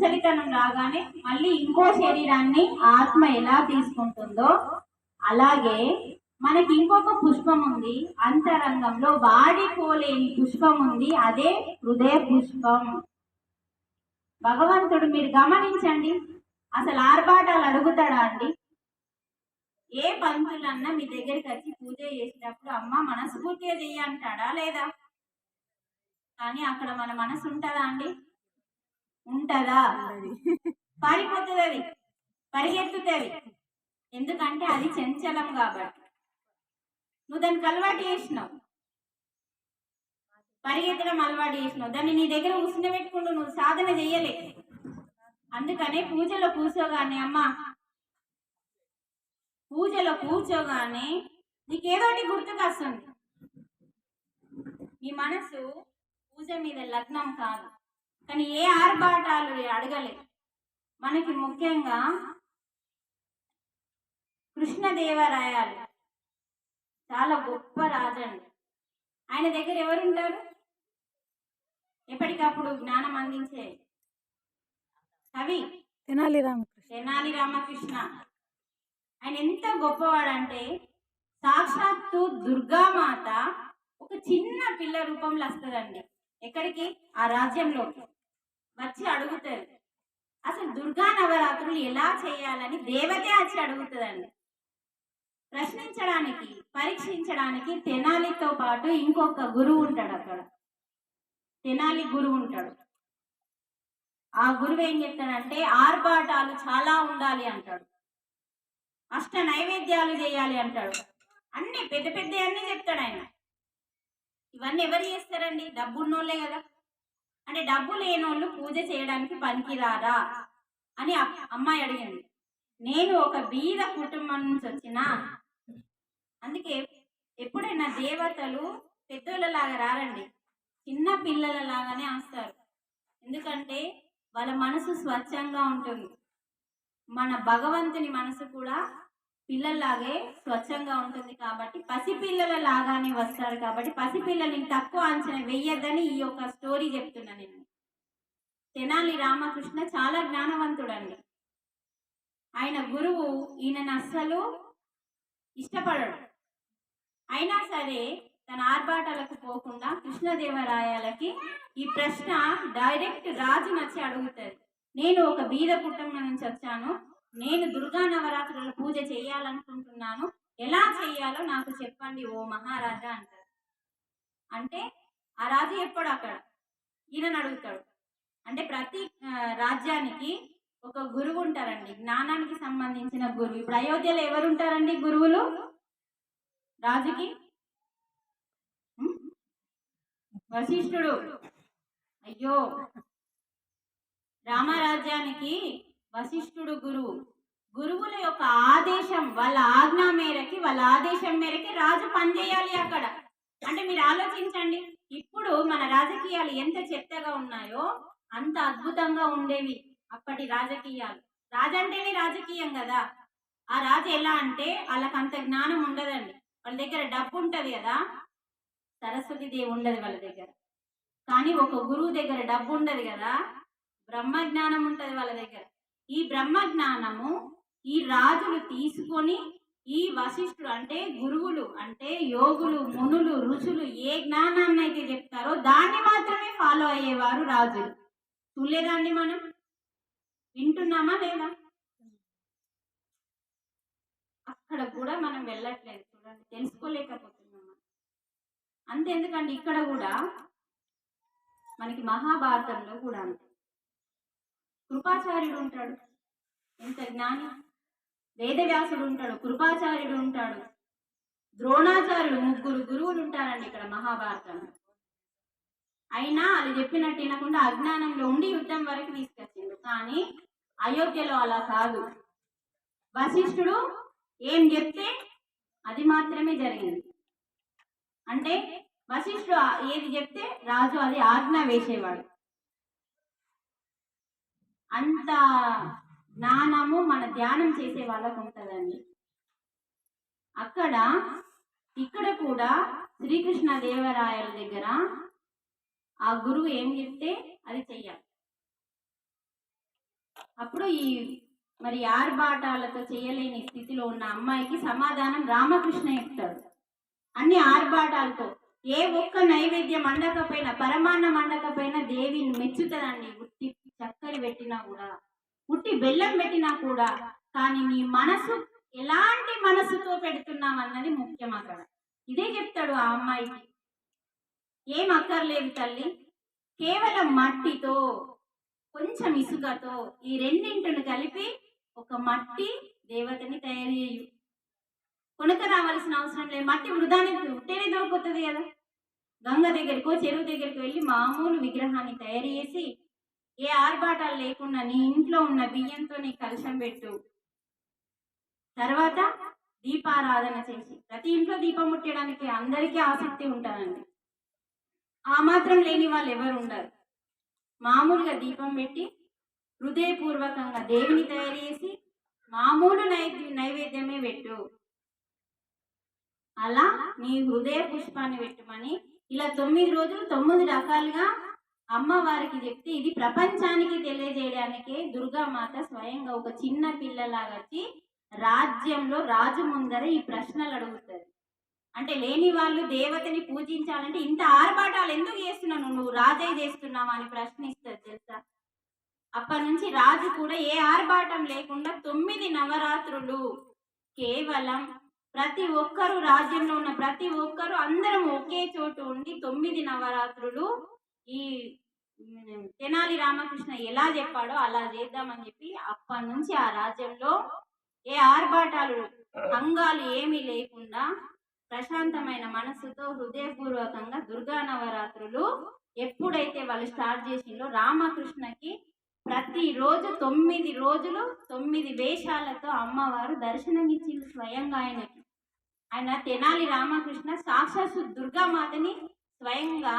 ముసలితనం రాగానే మళ్ళీ ఇంకో శరీరాన్ని ఆత్మ ఎలా తీసుకుంటుందో అలాగే మనకి ఇంకొక పుష్పం ఉంది అంతరంగంలో వాడిపోలేని పుష్పం ఉంది అదే హృదయ పుష్పం. భగవంతుడు మీరు గమనించండి అసలు ఆర్భాటాలు అడుగుతాడా అండి? ఏ పంతులన్నా మీ దగ్గరికి వచ్చి పూజ చేసేటప్పుడు అమ్మ మనస్ఫూర్తిగా చెయ్యి అంటాడా లేదా? కానీ అక్కడ మన మనసు ఉంటుందా అండి? ఉంటదా? పారిపోతుంది అది పరిగెత్తుతుంది. ఎందుకంటే అది చంచలం కాబట్టి. నువ్వు దానికి అలవాటు చేసినావు. పరిగెత్తడం అలవాటు చేసినావు. దాన్ని నీ దగ్గర ఉసిన పెట్టుకుంటూ నువ్వు సాధన చెయ్యలే. అందుకనే పూజలో కూర్చోగానే అమ్మా. పూజలో కూర్చోగానే నీకేదోటి గుర్తుకొస్తుంది. నీ మనసు పూజ మీద లగ్నం కాదు. కానీ ఏ ఆర్భాటాలు అడగలే. మనకి ముఖ్యంగా కృష్ణదేవరాయాలు చాలా గొప్ప రాజండి. ఆయన దగ్గర ఎవరు ఉంటారు ఎప్పటికప్పుడు జ్ఞానం అందించే కవి తెనాలి రామకృష్ణ. తెనాలి రామకృష్ణ. ఆయన ఎంత గొప్పవాడంటే సాక్షాత్తు దుర్గామాత ఒక చిన్న పిల్ల రూపంలో వస్తుందండి. ఎక్కడికి? ఆ రాజ్యంలోకి. వచ్చి అడుగుతారు. అసలు దుర్గా నవరాత్రులు ఎలా చేయాలని దేవతే వచ్చి అడుగుతుందండి. ప్రశ్నించడానికి పరీక్షించడానికి తెనాలితో పాటు ఇంకొక గురువు ఉంటాడు అక్కడ. తెనాలి గురువు ఉంటాడు. ఆ గురువు ఏం చెప్తాడంటే ఆర్భాటాలు చాలా ఉండాలి అంటాడు. అష్ట నైవేద్యాలు చేయాలి అంటాడు. అన్ని పెద్ద పెద్ద అన్నీ చెప్తాడు ఆయన. ఇవన్నీ ఎవరు చేస్తారండి? డబ్బున్నోళ్ళే కదా. అంటే డబ్బు లేనోళ్ళు పూజ చేయడానికి పనికిరారా? అని అమ్మాయి అడిగింది. నేను ఒక బీద కుటుంబం నుంచి వచ్చిన. అందుకే ఎప్పుడైనా దేవతలు పెద్దోళ్ళలాగా రారండి. చిన్న పిల్లల లాగానే వస్తారు ఎందుకంటే వాళ్ళ మనసు స్వచ్ఛంగా ఉంటుంది. మన భగవంతుని మనసు కూడా పిల్లల్లాగే స్వచ్ఛంగా ఉంటుంది కాబట్టి పసిపిల్లల లాగానే వస్తారు కాబట్టి పసిపిల్లల్ని తక్కువ అంచనా వెయ్యద్దని ఈ యొక్క స్టోరీ చెప్తున్నా నేను. తెనాలి రామకృష్ణ చాలా జ్ఞానవంతుడండి. ఆయన గురువు ఈయనను అస్సలు ఇష్టపడడు. అయినా సరే తన ఆర్భాటాలకు పోకుండా కృష్ణదేవరాయాలకి ఈ ప్రశ్న డైరెక్ట్ రాజు నచ్చి అడుగుతుంది. నేను ఒక బీద కుటుంబం నుంచి వచ్చాను. నేను దుర్గా నవరాత్రుల పూజ చేయాలనుకుంటున్నాను. ఎలా చేయాలో నాకు చెప్పండి ఓ మహారాజా అంటారు. అంటే ఆ రాజు ఎప్పుడు అక్కడ? ఈయనను అడుగుతాడు. అంటే ప్రతి రాజ్యానికి ఒక గురువు ఉంటారండి. జ్ఞానానికి సంబంధించిన గురువు. ఇప్పుడు అయోధ్యలో ఎవరు ఉంటారండి గురువులు? రాజుకి? వశిష్ఠుడు. అయ్యో! రామరాజ్యానికి వశిష్ఠుడు గురువు గురువుల యొక్క ఆదేశం వాళ్ళ ఆజ్ఞ మేరకి వాళ్ళ ఆదేశం మేరకి రాజు పనిచేయాలి అక్కడ. అంటే మీరు ఆలోచించండి. ఇప్పుడు మన రాజకీయాలు ఎంత చెత్తగా ఉన్నాయో అంత అద్భుతంగా ఉండేవి అప్పటి రాజకీయాలు. రాజంటేనే రాజకీయం కదా. ఆ రాజు ఎలా అంటే వాళ్ళకి అంత జ్ఞానం ఉండదండి. వాళ్ళ దగ్గర డబ్బు ఉంటుంది కదా. సరస్వతి దేవి ఉండదు వాళ్ళ దగ్గర. కానీ ఒక గురువు దగ్గర డబ్బు ఉండదు కదా. బ్రహ్మ జ్ఞానం ఉంటుంది వాళ్ళ దగ్గర. ఈ బ్రహ్మ జ్ఞానము ఈ రాజులు తీసుకొని ఈ వశిష్ఠుడు అంటే గురువులు అంటే యోగులు మునులు ఋషులు ఏ జ్ఞానాన్ని అయితే చెప్తారో దాన్ని మాత్రమే ఫాలో అయ్యేవారు రాజులు. చూడలేదా మనం? వింటున్నామా లేదా? అక్కడ కూడా మనం వెళ్ళట్లేదు చూడండి తెలుసుకోలేకపోతున్నాం అంతే అంతెందుకండి ఇక్కడ కూడా మనకి మహాభారతంలో కూడా అంతే. కృపాచార్యుడు ఉంటాడు ఎంత జ్ఞాని? వేదవ్యాసుడు ఉంటాడు కృపాచార్యుడు ఉంటాడు ద్రోణాచార్యుడు ముగ్గురు గురువులు ఉంటారండి ఇక్కడ మహాభారతంలో. అయినా అది చెప్పినట్టు వినకుండా అజ్ఞానంలో ఉండి యుద్ధం వరకు తీసుకొచ్చిండు. కానీ అయోధ్యలో అలా కాదు. వశిష్ఠుడు ఏం చెప్తే అది మాత్రమే జరిగింది. అంటే వశిష్ఠుడు ఏది చెప్తే రాజు అది ఆజ్ఞ వేసేవాడు. అంత జ్ఞానము మన ధ్యానం చేసే వాళ్ళకు ఉంటుందండి. అక్కడ ఇక్కడ కూడా శ్రీకృష్ణ దేవరాయల దగ్గర ఆ గురువు ఏం చెప్తే అది చెయ్యాలి. అప్పుడు ఈ మరి ఆర్భాటాలతో చేయలేని స్థితిలో ఉన్న అమ్మాయికి సమాధానం రామకృష్ణ చెప్తాడు. అన్ని ఆర్భాటాలతో ఏ ఒక్క నైవేద్యం వండకపోయినా పరమాన్నం వండకపోయినా దేవిని మెచ్చుతుందండి చక్కెర పెట్టినా కూడా ఉట్టి బెల్లం పెట్టినా కూడా కానీ నీ మనసు ఎలాంటి మనసుతో పెడుతున్నాం అన్నది ముఖ్యం అక్కడ. ఇదే చెప్తాడు ఆ అమ్మాయికి. ఏం అక్కర్లేదు తల్లి కేవలం మట్టితో కొంచెం ఇసుకతో ఈ రెండింటిని కలిపి ఒక మట్టి దేవతని తయారు చేయు. కొనుక రావాల్సిన అవసరం లేదు. మట్టి వృధానికి ఉట్టేనే దొరుకుతుంది కదా. గంగ దగ్గరికో చెరువు దగ్గరికి వెళ్ళి మామూలు విగ్రహాన్ని తయారు చేసి ఏ ఆర్భాటాలు లేకుండా నీ ఇంట్లో ఉన్న బియ్యంతో నీ కలశం పెట్టు. తర్వాత దీపారాధన చేసి ప్రతి ఇంట్లో దీపం ముట్టడానికి అందరికీ ఆసక్తి ఉంటానండి. ఆ మాత్రం లేని వాళ్ళు ఎవరు ఉండరు. మామూలుగా దీపం పెట్టి హృదయపూర్వకంగా దేవిని తయారు చేసి మామూలు నైవేద్య నైవేద్యమే పెట్టు. అలా నీ హృదయ పుష్పాన్ని పెట్టమని ఇలా తొమ్మిది రోజులు తొమ్మిది రకాలుగా అమ్మవారికి చెప్తే ఇది ప్రపంచానికి తెలియజేయడానికే దుర్గామాత స్వయంగా ఒక చిన్న పిల్లలాగా వచ్చి రాజ్యంలో రాజు ముందర ఈ ప్రశ్నలు అడుగుతుంది అంటే లేని వాళ్ళు దేవతని పూజించాలంటే ఇంత ఆర్భాటాలు ఎందుకు చేస్తున్నావు నువ్వు? రాజే చేస్తున్నావా అని ప్రశ్నిస్తుంది తెలుసా? అప్పటి నుంచి రాజు కూడా ఏ ఆర్భాటం లేకుండా తొమ్మిది నవరాత్రులు కేవలం ప్రతి ఒక్కరు రాజ్యంలో ఉన్న ప్రతి ఒక్కరు అందరం ఒకే చోటు ఉండి తొమ్మిది నవరాత్రులు ఈ తెనాలి రామకృష్ణ ఎలా చెప్పాడో అలా చేద్దామని చెప్పి అప్పటి నుంచి ఆ రాజ్యంలో ఏ ఆర్భాటాలు అంగాలు ఏమీ లేకుండా ప్రశాంతమైన మనస్సుతో హృదయపూర్వకంగా దుర్గా నవరాత్రులు ఎప్పుడైతే వాళ్ళు స్టార్ట్ చేసిందో రామకృష్ణకి ప్రతిరోజు తొమ్మిది రోజులు తొమ్మిది వేషాలతో అమ్మవారు దర్శనమిచ్చింది స్వయంగా ఆయనకి. ఆయన తెనాలి రామకృష్ణ సాక్షాత్తు దుర్గామాతని స్వయంగా